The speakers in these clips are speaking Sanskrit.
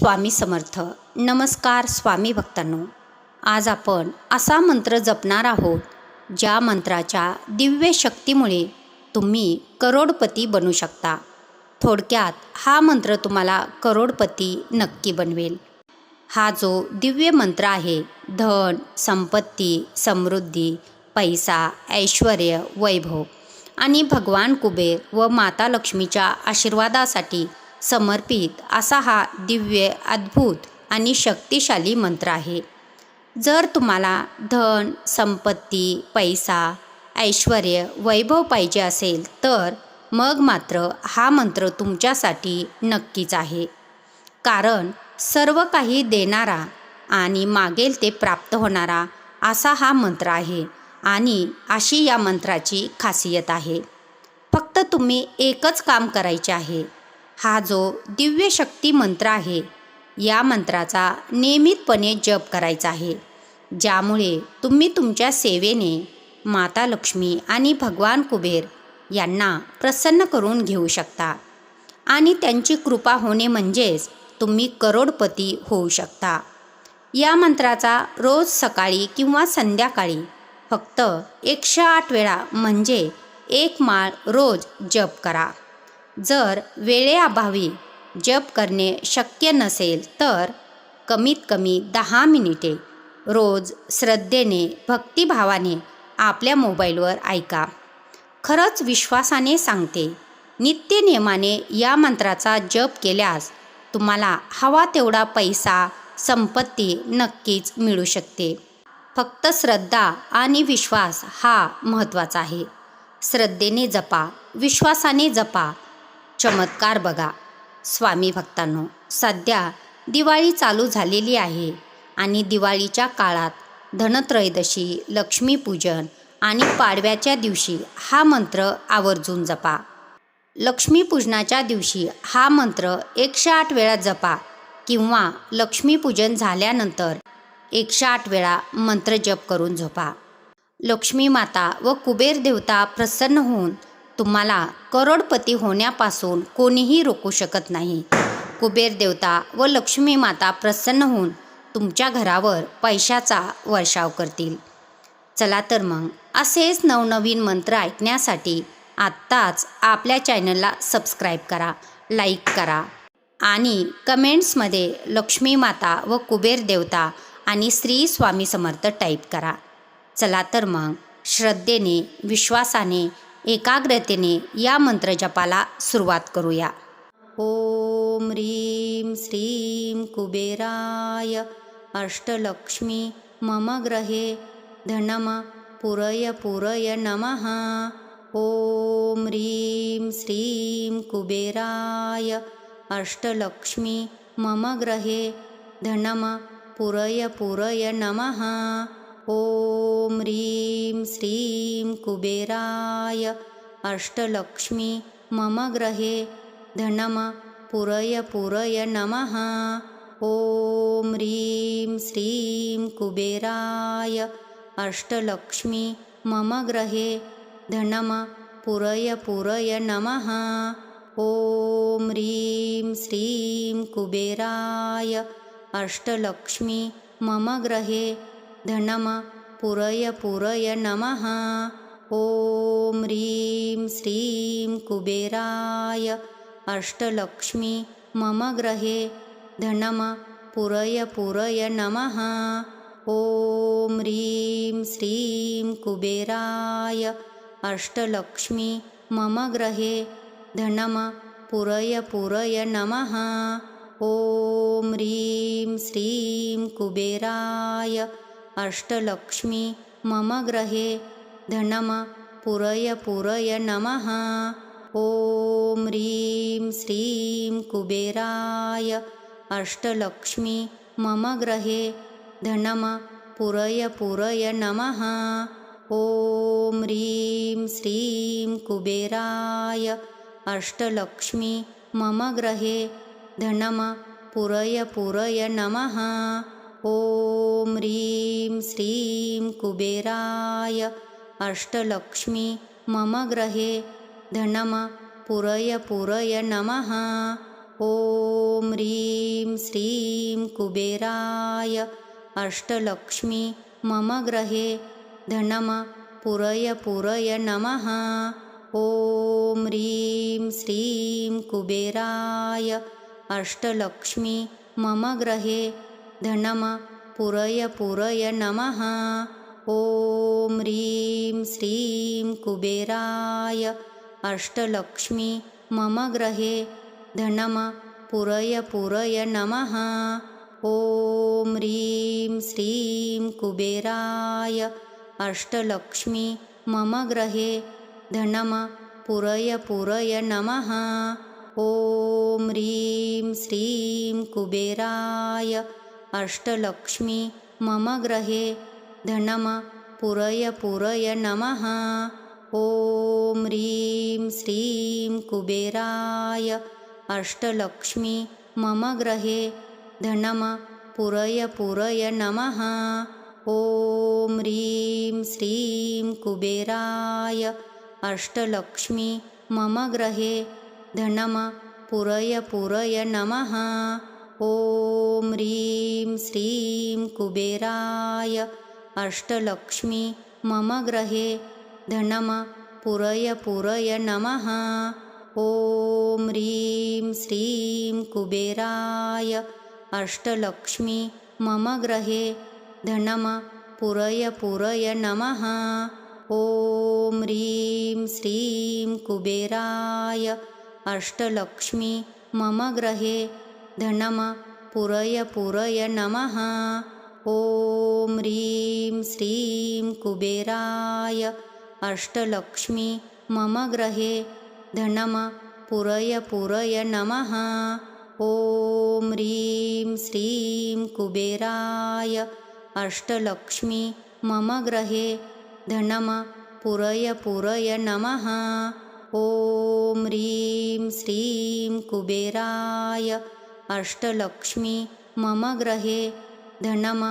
स्वामी समर्थ. नमस्कार स्वामी भक्तांनो. आज आपण असा मंत्र जपणार आहोत ज्या मंत्राच्या दिव्य शक्तीमुळे तुम्ही करोडपती बनू शकता. थोडक्यात हा मंत्र तुम्हाला करोडपती नक्की बनवेल. हा जो दिव्य मंत्र आहे धन संपत्ती समृद्धी पैसा ऐश्वर वैभव आणि भगवान कुबेर व माता लक्ष्मीच्या आशीर्वादासाठी समर्पित असा हा दिव्य अद्भुत आणि शक्तिशाली मंत्र आहे. जर तुम्हाला धन संपत्ती पैसा ऐश्वर वैभव पाहिजे असेल तर मग मात्र हा मंत्र तुमच्यासाठी नक्कीच आहे. कारण सर्व काही देणारा आणि मागेल ते प्राप्त होणारा असा हा मंत्र आहे आणि अशी या मंत्राची खासियत आहे. फक्त तुम्ही एकच काम करायचे आहे. हा जो दिव्य शक्ती मंत्र आहे या मंत्राचा नियमितपणे जप करायचा आहे. ज्यामुळे तुम्ही तुमच्या सेवेने माता लक्ष्मी आणि भगवान कुबेर यांना प्रसन्न करून घेऊ शकता. आणि त्यांची कृपा होणे म्हणजेच तुम्ही करोडपती होऊ शकता. या मंत्राचा रोज सकाळी किंवा संध्याकाळी फक्त एकशे आठ वेळा म्हणजे एक माळ रोज जप करा. जर वेळेअभावी जप करणे शक्य नसेल तर कमीत कमी दहा मिनिटे रोज श्रद्धेने भक्तिभावाने आपल्या मोबाईलवर ऐका. खरंच विश्वासाने सांगते नित्य नियमाने या मंत्राचा जप केल्यास तुम्हाला हवा तेवढा पैसा संपत्ती नक्कीच मिळू शकते. फक्त श्रद्धा आणि विश्वास हा महत्त्वाचा आहे. श्रद्धेने जपा विश्वासाने जपा चमत्कार बघा. स्वामी भक्तांनो सध्या दिवाळी चालू झालेली आहे आणि दिवाळीच्या काळात धनत्रयोदशी लक्ष्मीपूजन आणि पाडव्याच्या दिवशी हा मंत्र आवर्जून जपा. लक्ष्मीपूजनाच्या दिवशी हा मंत्र एकशे आठ वेळा जपा किंवा लक्ष्मीपूजन झाल्यानंतर एकशे आठ वेळा मंत्र जप करून झोपा. लक्ष्मी माता व कुबेर देवता प्रसन्न होऊन तुम्हाला करोडपती होण्यापासून कोणीही रोखू शकत नाही. कुबेर देवता व लक्ष्मी माता प्रसन्न होऊन तुमच्या घरावर पैशाचा वर्षाव करतील. चला तर मग असेच नवनवीन मंत्र ऐकण्यासाठी आत्ताच आपल्या चॅनलला सबस्क्राईब करा लाईक करा आणि कमेंट्समध्ये लक्ष्मी माता व कुबेर देवता आणि श्री स्वामी समर्थ टाईप करा. चला तर मग श्रद्धेने विश्वासाने एकाग्रतेने या मंत्रजपाला सुरुवात करूया. ओम ह्रीं श्रीं कुबेराय अष्टलक्ष्मी मम ग्रहे धनम पुरय पुरय नमः. ॐ ह्रीं श्रीं कुबेराय अष्टलक्ष्मी मम ग्रहे धनम पुरय पुरय नमः. ॐ ह्रीं श्रीं कुबेराय अष्टलक्ष्मी मम धनम पुरय पुरय नमः। ॐ ह्रीं श्रीं कुबेराय अष्टलक्ष्मी मम धनम पुरय पुरय नमः। ॐ ह्रीं श्रीं कुबेराय अष्टलक्ष्मी मम ग्रहे धनम पुरय पुरय नमः। ॐ ह्रीं श्रीं कुबेराय अष्टलक्ष्मी मम धनम पुरय पुरय नमः। ॐ ह्रीं श्रीं कुबेराय अष्टलक्ष्मी मम धनम पुरय पुरय नमः। ॐ ह्रीं श्रीं कुबेराय अष्टलक्ष्मी मम ग्रहे धनम पुरय पुरय नमः। ॐ ह्रीं श्रीं कुबेराय अष्टलक्ष्मी मम ग्रहे धनम पुरय पुरय नमः। ॐ ह्रीं श्रीं कुबेराय अष्टलक्ष्मी मम ग्रहे धनम पुरय पुरय नमः ॐ ह्रीं श्रीं कुबेराय अष्टलक्ष्मी मम ग्रहे धनम पुरय पुरय नमः। ॐ ह्रीं श्रीं कुबेराय अष्टलक्ष्मी मम गृहे धनं पुरय पुरय नमः। ॐ ह्रीं श्रीं कुबेराय अष्टलक्ष्मी मम गृहे धनं पुरय पुरय नमः। ॐ ह्रीं श्रीं कुबेराय अष्टलक्ष्मी मम गृहे। पुरय पुरय नमः। ॐ ह्रीं श्रीं कुबेराय अष्टलक्ष्मी मम गृहे। पुरय पुरय नमः। ॐ ह्रीं श्रीं कुबेराय अष्टलक्ष्मी मम गृहे धनं पुरय पुरय नमः। ॐ ह्रीं श्रीं कुबेराय अष्टलक्ष्मी मम गृहे धनं पुरय पुरय नमः। ॐ ह्रीं श्रीं कुबेराय अष्टलक्ष्मी मम गृहे धनं पुरय पुरय नमः ॐ ह्रीं श्रीं कुबेराय अष्टलक्ष्मी मम गृहे पुरय पुरय नमः। ॐ ह्रीं श्रीं कुबेराय अष्टलक्ष्मी मम गृहे पुरय पुरय नमः। ॐ ह्रीं श्रीं कुबेराय अष्टलक्ष्मी मम गृहे धनं पुरय पुरय नमः। ॐ ह्रीं श्रीं कुबेराय अष्टलक्ष्मी मम गृहे। पुरय पुरय नमः। ॐ ह्रीं श्रीं कुबेराय अष्टलक्ष्मी मम गृहे। पुरय पुरय नमः। ॐ ह्रीं श्रीं कुबेराय अष्टलक्ष्मी मम गृहे धनं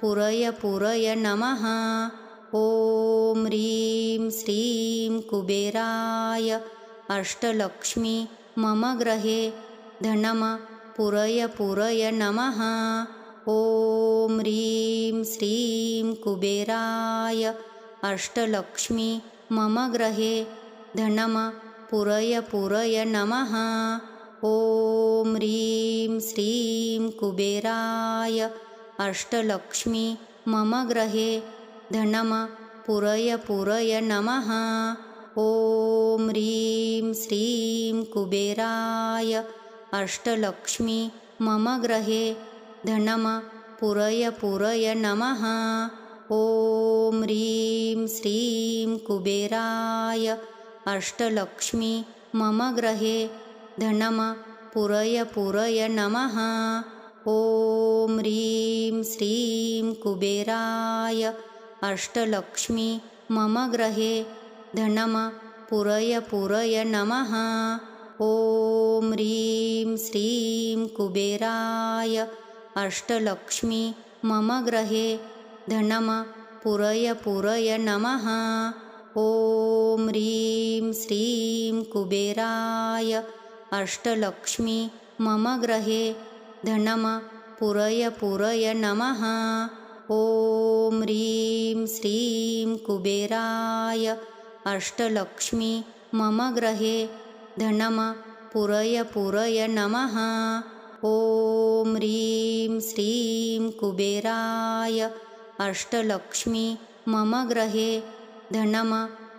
पुरय पुरय नमः। ॐ ह्रीं श्रीं कुबेराय अष्टलक्ष्मी मम गृहे धनं पुरय पुरय नमः। ॐ ह्रीं श्रीं कुबेराय अष्टलक्ष्मी मम गृहे धनं पुरय पुरय नमः ॐ ह्रीं श्रीं कुबेराय अष्टलक्ष्मी मम गृहे पुरय पुरय नमः। ॐ ह्रीं श्रीं कुबेराय अष्टलक्ष्मी मम गृहे पुरय पुरय नमः। ॐ ह्रीं श्रीं कुबेराय अष्टलक्ष्मी मम गृहे धनं पुरय पुरय नमः। ॐ ह्रीं श्रीं कुबेराय। अष्टलक्ष्मी मम गृहे। पुरय पुरय नमः। ॐ ह्रीं श्रीं कुबेराय। अष्टलक्ष्मी मम गृहे। पुरय पुरय नमः। ॐ ह्रीं श्रीं कुबेराय अष्टलक्ष्मी मम गृहे धनं पुरय पुरय नमः। ॐ ह्रीं श्रीं कुबेराय अष्टलक्ष्मी मम गृहे धनं पुरय पुरय नमः। ॐ ह्रीं श्रीं कुबेराय अष्टलक्ष्मी मम गृहे धनं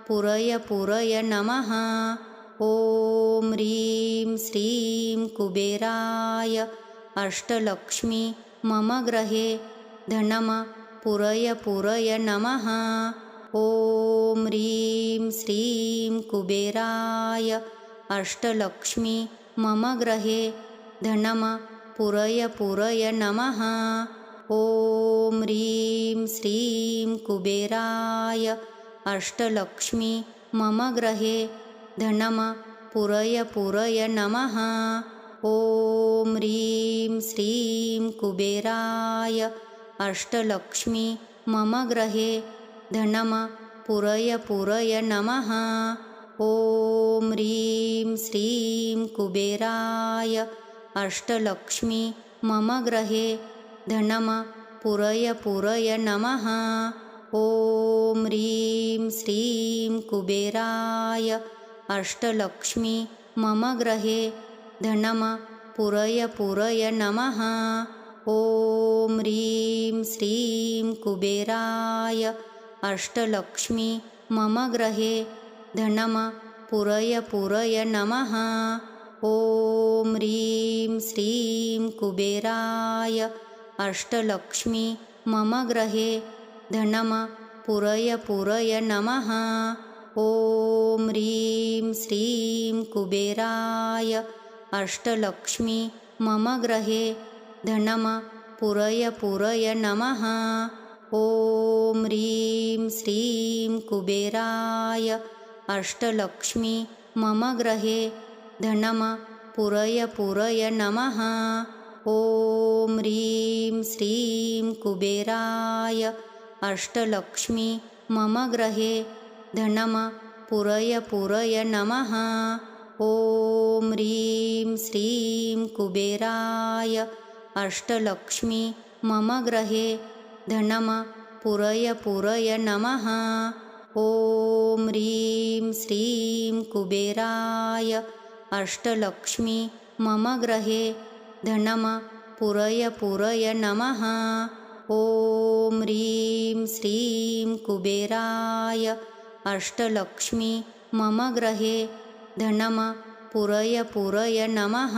पुरय पुरय नमः ॐ ह्रीं श्रीं कुबेराय अष्टलक्ष्मी मम गृहे पुरय पुरय नमः। ॐ ह्रीं श्रीं कुबेराय अष्टलक्ष्मी मम गृहे पुरय पुरय नमः। ॐ ह्रीं श्रीं कुबेराय अष्टलक्ष्मी मम गृहे धनं पुरय पुरय नमः। ॐ ह्रीं श्रीं कुबेराय अष्टलक्ष्मी मम गृहे। पुरय पुरय नमः। ॐ ह्रीं श्रीं कुबेराय अष्टलक्ष्मी मम गृहे। धनम पुरय पुरय नमः। ॐ ह्रीं श्रीं कुबेराय अष्टलक्ष्मी मम गृहे धनम पुरय पुरय नमः। ॐ ह्रीं श्रीं कुबेराय अष्टलक्ष्मी मम गृहे धनम पुरय पुरय नमः। ॐ ह्रीं श्रीं कुबेराय अष्टलक्ष्मी मम गृहे धनम पुरय पुरय नमः। ॐ श्रीं कुबेराय अष्टलक्ष्मी मम गृहे धनम पुरय पुरय नमः। ॐ ह्रीं श्रीं कुबेराय अष्टलक्ष्मी मम गृहे धनम पुरय पुरय नमः। ॐ ह्रीं श्रीं कुबेराय अष्टलक्ष्मी मम गृहे धनम पुरय पुरय नमः। ॐ ह्रीं श्रीं कुबेराय। अष्टलक्ष्मी मम गृहे धनम पुरय पुरय नमः। ॐ ह्रीं श्रीं कुबेराय। अष्टलक्ष्मी मम गृहे धनम पुरय पुरय नमः। ॐ ह्रीं श्रीं कुबेराय अष्टलक्ष्मी मम गृहे धनम पुरय पुरय नमः।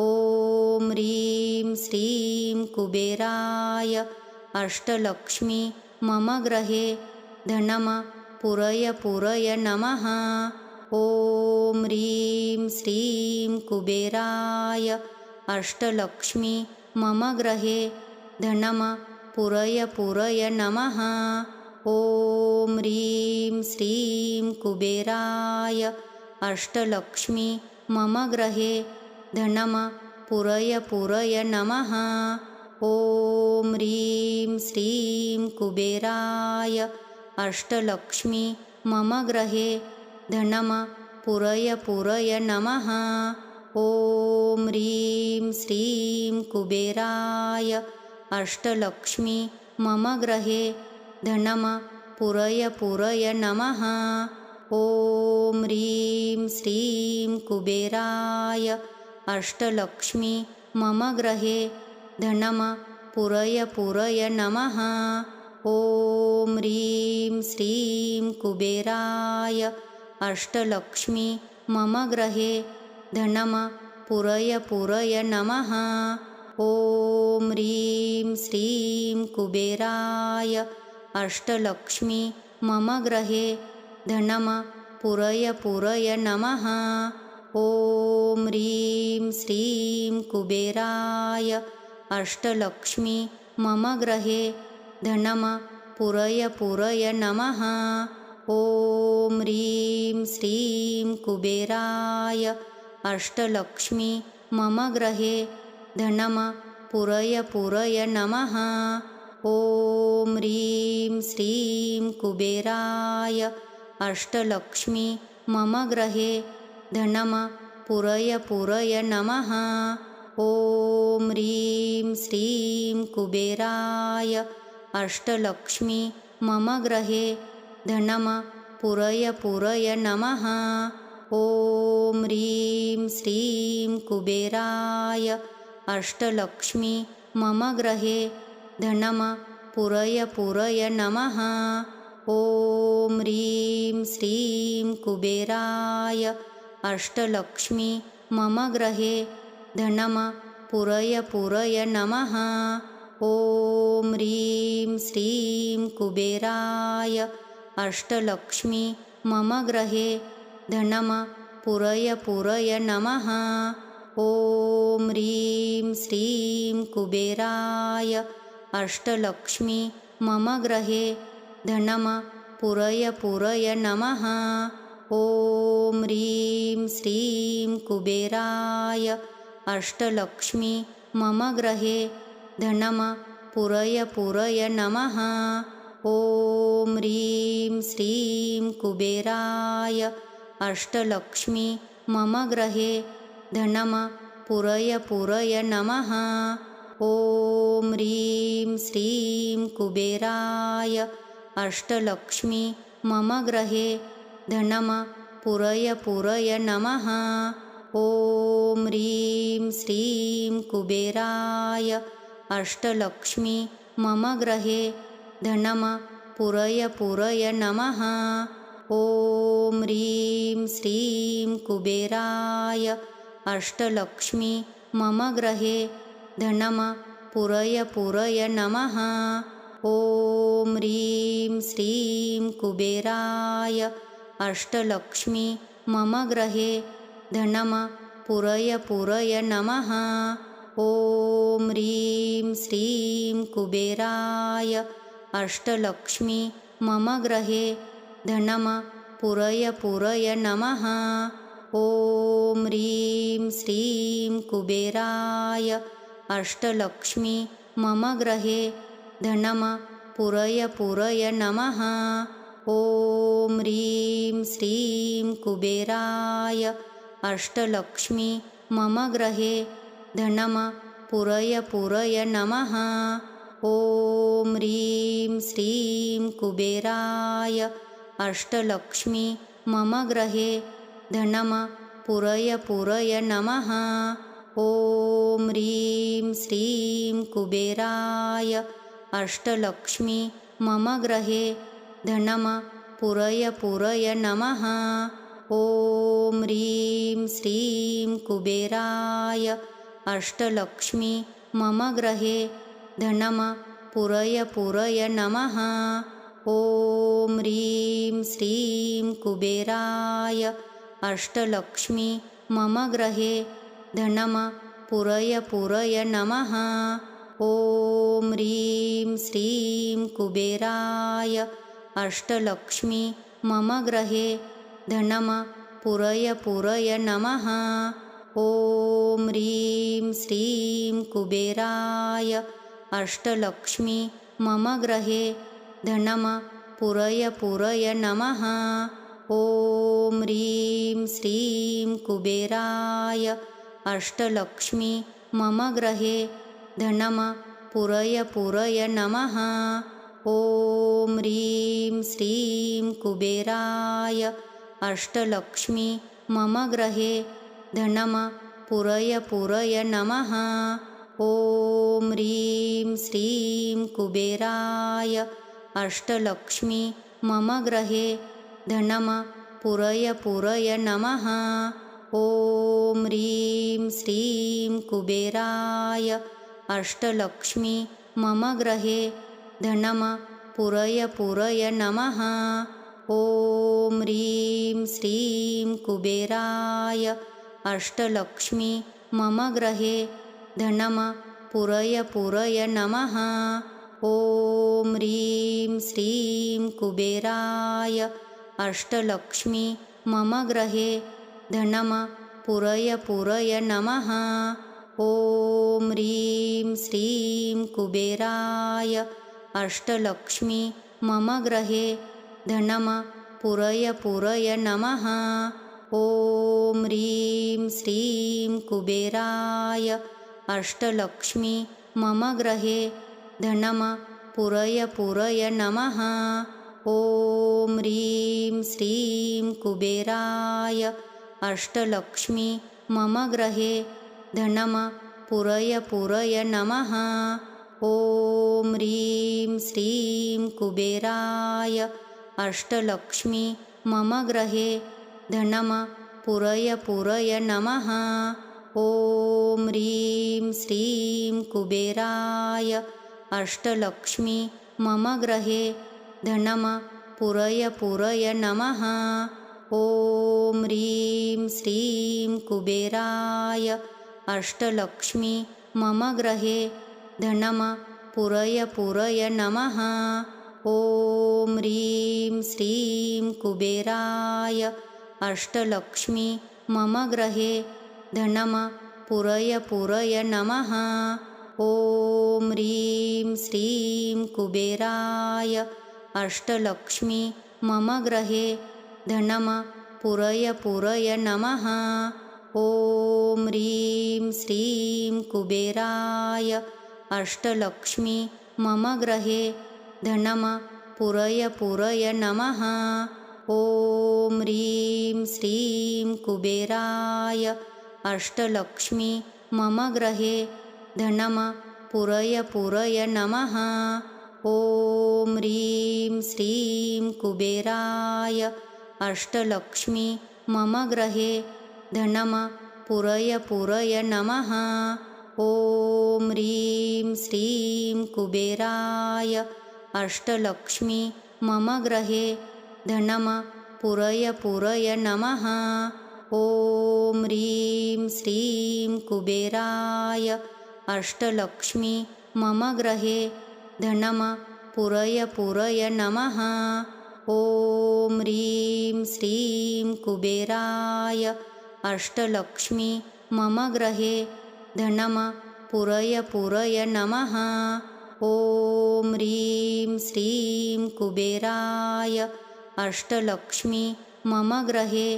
ॐ ह्रीं श्रीं कुबेराय अष्टलक्ष्मी मम गृहे धनम पुरय पुरय नमः। ॐ ह्रीं श्रीं कुबेराय अष्टलक्ष्मी मम गृहे धनम पुरय पुरय नमः ॐ ह्रीं श्रीं कुबेराय अष्टलक्ष्मी मम गृहे धनम पुरय पुरय नमः। ॐ ह्रीं श्रीं कुबेराय अष्टलक्ष्मी मम गृहे धनम पुरय पुरय नमः। ॐ ह्रीं श्रीं कुबेराय अष्टलक्ष्मी मम गृहे धनम पुरय पुरय नमः। ॐ ह्रीं श्रीं कुबेराय अष्टलक्ष्मी मम गृहे। धनम पुरय पुरय नमः। ॐ ह्रीं श्रीं कुबेराय अष्टलक्ष्मी मम गृहे। धनम पुरय पुरय नमः। ॐ ह्रीं श्रीं कुबेराय अष्टलक्ष्मी मम गृहे धनम पुरय पुरय नमः। ॐ ह्रीं श्रीं कुबेराय अष्टलक्ष्मी मम गृहे धनम पुरय पुरय नमः। ॐ ह्रीं श्रीं कुबेराय अष्टलक्ष्मी मम गृहे धनम पुरय पुरय नमः ॐ ह्रीं श्रीं कुबेराय अष्टलक्ष्मी मम गृहे धनम पुरय पुरय नमः। ॐ ह्रीं श्रीं कुबेराय अष्टलक्ष्मी मम गृहे धनम पुरय पुरय नमः। ॐ ह्रीं श्रीं कुबेराय अष्टलक्ष्मी मम गृहे धनम पुरय पुरय नमः। ॐ ह्रीं श्रीं कुबेराय अष्टलक्ष्मी मम गृहे। पुरय पुरय नमः। ॐ ह्रीं श्रीं कुबेराय अष्टलक्ष्मी मम गृहे। पुरय पुरय नमः। ॐ ह्रीं श्रीं कुबेराय अष्टलक्ष्मी मम गृहे धनम पुरय पुरय नमः। ॐ ह्रीं श्रीं कुबेराय अष्टलक्ष्मी मम गृहे धनम पुरय पुरय नमः। ॐ ह्रीं श्रीं कुबेराय अष्टलक्ष्मी मम गृहे पूरय पूरय नमः ॐ ह्रीं श्रीं कुबेराय अष्टलक्ष्मी मम गृहे पूरय पूरय नमः। ॐ ह्रीं श्रीं कुबेराय अष्टलक्ष्मी मम गृहे पूरय पूरय नमः। ॐ ह्रीं श्रीं कुबेराय अष्टलक्ष्मी मम गृहे धनं पूरय पूरय नमः। ॐ ह्रीं श्रीं कुबेराय अष्टलक्ष्मी मम गृहे। धनं पूरय पूरय नमः। ॐ ह्रीं श्रीं कुबेराय अष्टलक्ष्मी मम गृहे। धनं पूरय पूरय नमः। ॐ ह्रीं श्रीं कुबेराय अष्टलक्ष्मी मम गृहे धनं पूरय पूरय नमः। ॐ ह्रीं श्रीं कुबेराय अष्टलक्ष्मी मम गृहे धनं पूरय पूरय नमः। ॐ ह्रीं श्रीं कुबेराय अष्टलक्ष्मी मम गृहे धनं पूरय पूरय नमः ॐ ह्रीं श्रीं कुबेराय अष्टलक्ष्मी मम गृहे पूरय पूरय नमः। ॐ ह्रीं श्रीं कुबेराय अष्टलक्ष्मी मम गृहे पूरय पूरय नमः। ॐ ह्रीं श्रीं कुबेराय अष्टलक्ष्मी मम गृहे धनं पूरय पूरय नमः। ॐ ह्रीं श्रीं कुबेराय। अष्टलक्ष्मी मम गृहे। पूरय पूरय नमः। ॐ ह्रीं श्रीं कुबेराय। अष्टलक्ष्मी मम गृहे। पूरय पूरय नमः। ॐ ह्रीं श्रीं कुबेराय अष्टलक्ष्मी मम गृहे धनं पूरय पूरय नमः। ॐ ह्रीं श्रीं कुबेराय अष्टलक्ष्मी मम गृहे धनं पूरय पूरय नमः। ॐ ह्रीं श्रीं कुबेराय अष्टलक्ष्मी मम गृहे धनं पूरय पूरय नमः ॐ ह्रीं श्रीं कुबेराय अष्टलक्ष्मी मम गृहे पूरय पूरय नमः। ॐ ह्रीं श्रीं कुबेराय अष्टलक्ष्मी मम गृहे पूरय पूरय नमः। ॐ ह्रीं श्रीं कुबेराय अष्टलक्ष्मी मम गृहे धनं पूरय पूरय नमः। ॐ ह्रीं श्रीं कुबेराय। अष्टलक्ष्मी मम गृहे। पूरय पूरय नमः। ॐ ह्रीं श्रीं कुबेराय। अष्टलक्ष्मी मम गृहे। पूरय पूरय नमः। ॐ ह्रीं श्रीं कुबेराय अष्टलक्ष्मी मम गृहे धनं पूरय पूरय नमः। ॐ ह्रीं श्रीं कुबेराय अष्टलक्ष्मी मम गृहे धनं पूरय पूरय नमः। ॐ ह्रीं श्रीं कुबेराय अष्टलक्ष्मी मम गृहे धनं पूरय नमः ॐ ह्रीं श्रीं कुबेराय अष्टलक्ष्मी मम गृहे पूरय पूरय नमः। ॐ ह्रीं श्रीं कुबेराय अष्टलक्ष्मी मम गृहे पूरय पूरय नमः। ॐ ह्रीं श्रीं कुबेराय अष्टलक्ष्मी मम गृहे धनं पूरय पूरय नमः। ॐ ह्रीं श्रीं कुबेराय अष्टलक्ष्मी मम गृहे। पुरय पुरय नमः। ॐ ह्रीं श्रीं कुबेराय अष्टलक्ष्मी मम गृहे। पुरय पुरय नमः। ॐ ह्रीं श्रीं कुबेराय अष्टलक्ष्मी मम गृहे धनं पुरय पुरय नमः। ॐ ह्रीं श्रीं कुबेराय अष्टलक्ष्मी मम गृहे धनं पुरय पुरय नमः। ॐ ह्रीं श्रीं कुबेराय अष्टलक्ष्मी मम गृहे धनं पुरय पुरय नमः ॐ ह्रीं श्रीं कुबेराय अष्टलक्ष्मी मम गृहे पुरय पुरय नमः। ॐ ह्रीं श्रीं कुबेराय अष्टलक्ष्मी मम गृहे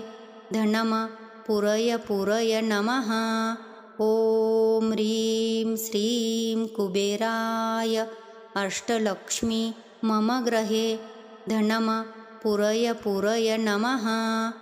पुरय पुरय नमः। ॐ ह्रीं श्रीं कुबेराय अष्टलक्ष्मी मम गृहे धनं पुरय पुरय नमः